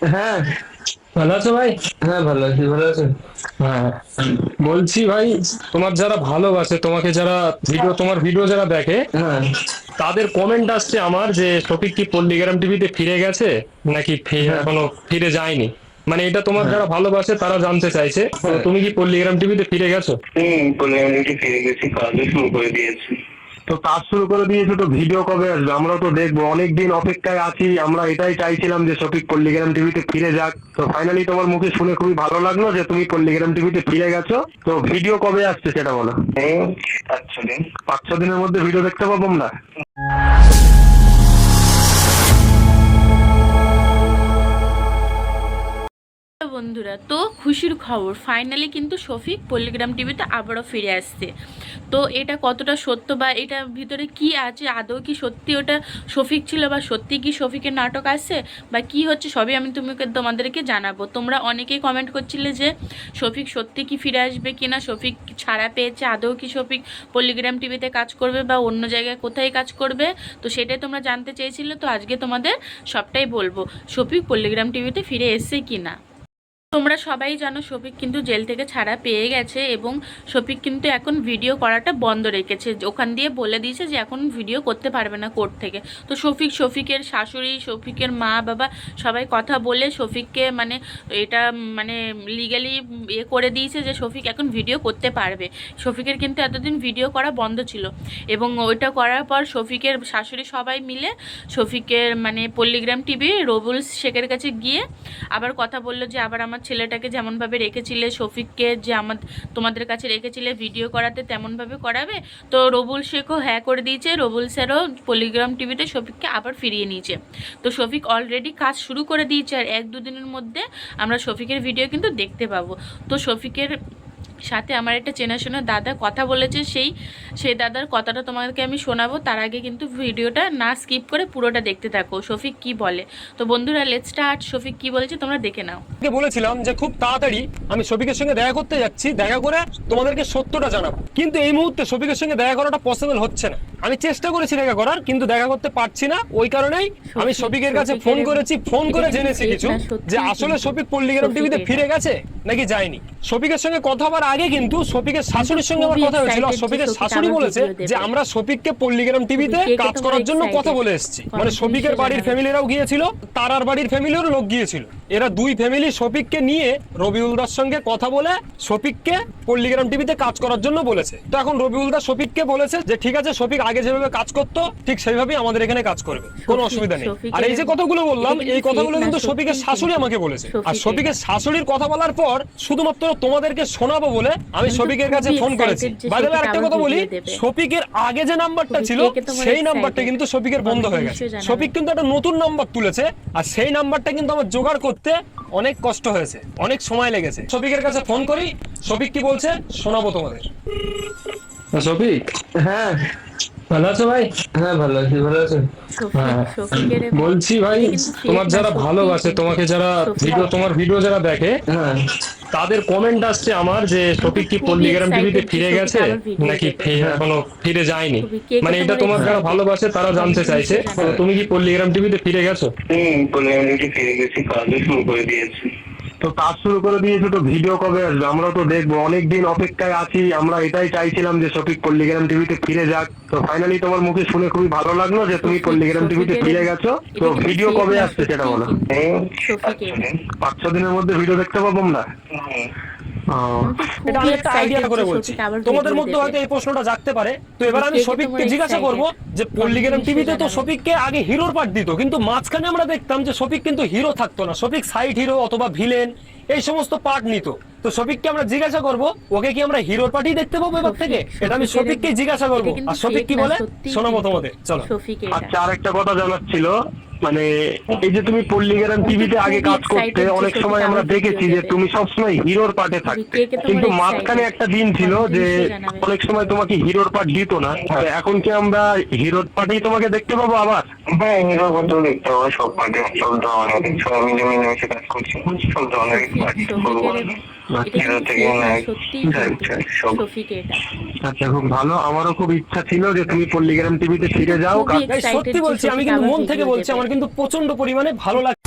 হ্যাঁ। ভালো আছো ভাই? হ্যাঁ ভালো আছি ভালো আছেন? হ্যাঁ। বলছি ভাই তোমার যারা ভালোবাসে তোমাকে যারা ভিডিও তোমার ভিডিও যারা দেখে হ্যাঁ। তাদের কমেন্ট আসছে আমার যে শফিক কি পল্লিগ্রাম টিভিতে ফিরে গেছে নাকি ফি- হ্যাঁ। এখনও ফিরে যায়নি। মানে এটা তোমার যারা ভালোবাসে তারা জানতে চাইছে। হ্যাঁ। তুমি কি পল্লিগ্রাম টিভিতে ফিরে গেছো? হুম পল্লিয়ামটি ফিরে গেছি কাজও শুরু করে দিয়েছি। তো কাজ শুরু করে দিয়েছে তো ভিডিও কবে আসবে? আমরা তো দেখব। অনেকদিন অপেক্ষায় আছি। আমরা এটাই চাইছিলাম যে শফিক পল্লিগ্রাম টিভিতে ফিরে যাক। তো ফাইনালি তোমার মুখে শুনে খুবই ভালো লাগল যে তুমি পল্লিগ্রাম টিভিতে ফিরে গেছো। তো ভিডিও কবে আসছে সেটা বলো। হুম আচ্ছা দিন পাঁচ ছ দিনের মধ্যে ভিডিও দেখতে পাবো আমরা? বন্ধুরা, তো খুশির খবর ফাইনালি কিন্তু শফিক পল্লিগ্রাম টিভিতে আবারও ফিরে আসছে। তো এটা কতটা সত্য বা এটা ভিতরে কি আছে? আদৌ কি সত্যি ওটা শফিক ছিল বা সত্যি কি শফিকের নাটক আছে? বা কি হচ্ছে সবই আমি তোমাকে, তোমাদেরকে জানাব। তোমরা অনেকেই কমেন্ট করছিলে যে শফিক সত্যি কি ফিরে আসবে কি না শফিক ছাড়া পেয়েছে, আদৌ কি শফিক পল্লিগ্রাম টিভিতে কাজ করবে বা অন্য জায়গায় কোথায় কাজ করবে? তো সেটাই তোমরা জানতে চেয়েছিলে, তো আজকে তোমাদের সবটাই বলব, শফিক পল্লিগ্রাম টিভিতে ফিরে এসছে কি না তোমরা সবাই জানো শফিক কিন্তু জেল থেকে ছাড়া পেয়ে গেছে এবং শফিক কিন্তু এখন ভিডিও করাটা বন্ধ রেখেছে। ওখান দিয়ে বলে দিয়েছে যে এখন ভিডিও করতে পারবে না কোর্ট থেকে। তো শফিক শফিকের শাশুড়ি, শফিকের মা, বাবা সবাই কথা বলে শফিককে মানে এটা মানে লিগালি ইয়ে করে দিয়েছে যে শফিক এখন ভিডিও করতে পারবে। শফিকের কিন্তু এতদিন ভিডিও করা বন্ধ ছিল এবং ওইটা করার পর শফিকের শাশুড়ি সবাই মিলে শফিকের মানে পল্লিগ্রাম টিভি রবুল শেখের কাছে গিয়ে আবার কথা বলল যে আবার আমার ছেলেটাকে যেমনভাবে রেখেছিলে, শফিককে যে আমার, তোমাদের কাছে রেখেছিলে ভিডিও করাতে, তেমনভাবে করাবে? তো রবুল শেখও হ্যাঁ করে দিয়েছে, রবুল স্যারও পলিগ্রাম টিভিতে শফিককে আবার ফিরিয়ে নিয়েছে। তো শফিক অলরেডি কাজ শুরু করে দিয়েছে আর এক দুদিনের মধ্যে আমরা শফিকের ভিডিও কিন্তু দেখতে পাবো। তো শফিকের সাথে আমার একটা চেনাশোনা দাদা কথা বলেছে সেই সেই দাদার কথাটা তোমাদেরকে আমি শোনাবো। তার আগে কিন্তু ভিডিওটা না স্কিপ করে পুরোটা দেখতে থাকো। শফিক কি বলে? তো বন্ধুরা লেট স্টার্ট শফিক কি বলেছে তোমরা দেখে নাও। তোমাকে বলেছিলাম যে খুব তাড়াতাড়ি আমি শফিকের সঙ্গে দেখা করতে যাচ্ছি। দেখা করে তোমাদেরকে সত্যটা জানাব। কিন্তু এই মুহূর্তে শফিকের সঙ্গে দেখা করাটা পসিবল হচ্ছে না। আমি চেষ্টা করেছি দেখা করার কিন্তু দেখা করতে পারছি না। ওই কারণেই আমি শফিকের কাছে ফোন করেছি। ফোন করে জেনেছি কিছু যে আসলে শফিক পল্লিগ্রাম টিভিতে ফিরে গেছে নাকি যায়নি। শফিকের সঙ্গে কথা হবার আগে কিন্তু শফিকের শাশুড়ির সঙ্গে আমার কথা হয়েছিল। শফিকের শাশুড়ি বলেছে যে আমরা শফিককে পল্লিগ্রাম টিভিতে কাজ করার জন্য কথা বলে এসেছি। মানে শফিকের বাড়ির ফ্যামিলিরাও গিয়েছিল তারার বাড়ির ফ্যামিলিরও লোক গিয়েছিল। এরা দুই ফ্যামিলি শফিককে নিয়ে রবিউলদার সঙ্গে কথা বলে শফিককে পল্লিগ্রাম টিভিতে কাজ করার জন্য বলেছে। তো এখন রবিউলদা শফিককে বলেছে যে ঠিক আছে শফিক আগে যেভাবে কাজ করতো ঠিক সেইভাবেই আমাদের এখানে কাজ করবে। কোনো অসুবিধা নেই। আর এই যে কথাগুলো বললাম এই কথাগুলো কিন্তু শফিকের শাশুড়ি আমাকে বলেছে। আর শফিকের শাশুড়ির কথা বলার পর শুধুমাত্র তোমাদেরকে শোনাবো বলে আমি শফিকের কাছে ফোন করেছি। excited যে বাইরে শফিক একটা কথা বলি শফিকের আগে যে নাম্বারটা ছিল সেই নাম্বারটা কিন্তু শফিকের বন্ধ হয়ে গেছে। শফিক কিন্তু একটা নতুন নাম্বার তুলেছে আর সেই নাম্বারটা কিন্তু আমার জোগাড় করতে অনেক কষ্ট হয়েছে অনেক সময় লেগেছে। শফিকের কাছে ফোন করি শফিক কি বলছে শোনাবো তোমাদের। শফিক? হ্যাঁ। ভালো আছো ভাই? হ্যাঁ ভালো আছি ভালো আছেন হ্যাঁ। বলছি ভাই তোমার যারা ভালোবাসে তোমাকে যারা ভিডিও তোমার ভিডিও যারা দেখে হ্যাঁ। তাদের কমেন্ট আসছে আমার যে সফিক কি পল্লিগ্রাম টিভিতে ফিরে গেছে নাকি। এখনও ফিরে যায়নি? মানে এটা তোমার যারা ভালোবাসে তারা জানতে চাইছে। তো তুমি কি পল্লিগ্রাম টিভিতে ফিরে গেছো? হুম টিভিতে ফিরে গেছি কাজও শুরু করে দিয়েছি। তো কাজ শুরু করে দিয়েছে তো ভিডিও কবে আসবে? আমরা তো দেখব। অনেকদিন অপেক্ষায় আছি। আমরা এটাই চাইছিলাম যে শফিক পল্লিগ্রাম টিভিতে ফিরে যাক। তো ফাইনালি তোমার মুখে শুনে খুবই ভালো লাগল যে তুমি পল্লিগ্রাম টিভিতে ফিরে গেছো। তো ভিডিও কবে আসছে সেটা বলো। পাঁচ ছ দিনের মধ্যে ভিডিও দেখতে পাবো আমরা? ও, এটা আমি একটা আইডিয়া করে বলছি। তোমাদের মধ্যে হয়তো এই প্রশ্নটা জাগতে পারে। তো এবার আমি শফিককে জিজ্ঞাসা করব যে পল্লিগ্রাম টিভিতে তো। শফিককে আগে হিরোর পার্ট দিত কিন্তু মাঝখানে আমরা দেখতাম যে শফিক কিন্তু হিরো থাকতো না। শফিক সাইড হিরো অথবা ভিলেন এই সমস্ত পার্ট নিত। তো শফিককে আমরা জিজ্ঞাসা করব ওকে কি আমরা হিরোর পার্টি দেখতে পাবো এবার থেকে? এটা আমি শফিককে জিজ্ঞাসা করব। আর শফিক কি বলে? শোনাবো তোমাদের চলো। আচ্ছা আর একটা কথা জানার ছিল। মানে এই যে তুমি পল্লিগ্রাম টিভিতে আগে কাজ করতে অনেক সময় আমরা দেখেছি যে তুমি সবসময় হিরোর পার্টে থাকতে। কিন্তু মাঝখানে একটা দিন ছিল যে অনেক সময় তোমাকে হিরোর পার্ট দিত না। এখন কি আমরা হিরোর পার্টেই তোমাকে দেখতে পাবো আবার? হ্যাঁ হিরো বলতে দেখতে হবে সব পার্টি সব ধরনের। সবাই মিলে মিলেমিশে কাজ করছি সব ধরনের করব। যাই সব শফিক এটা আচ্ছা। খুব ভালো। আমারও খুব ইচ্ছা ছিল যে তুমি পল্লিগ্রাম টিভিতে ফিরে যাও। সত্যি বলছি আমি কিন্তু মন থেকে বলছি আমার কিন্তু প্রচণ্ড পরিমাণে ভালো লাগে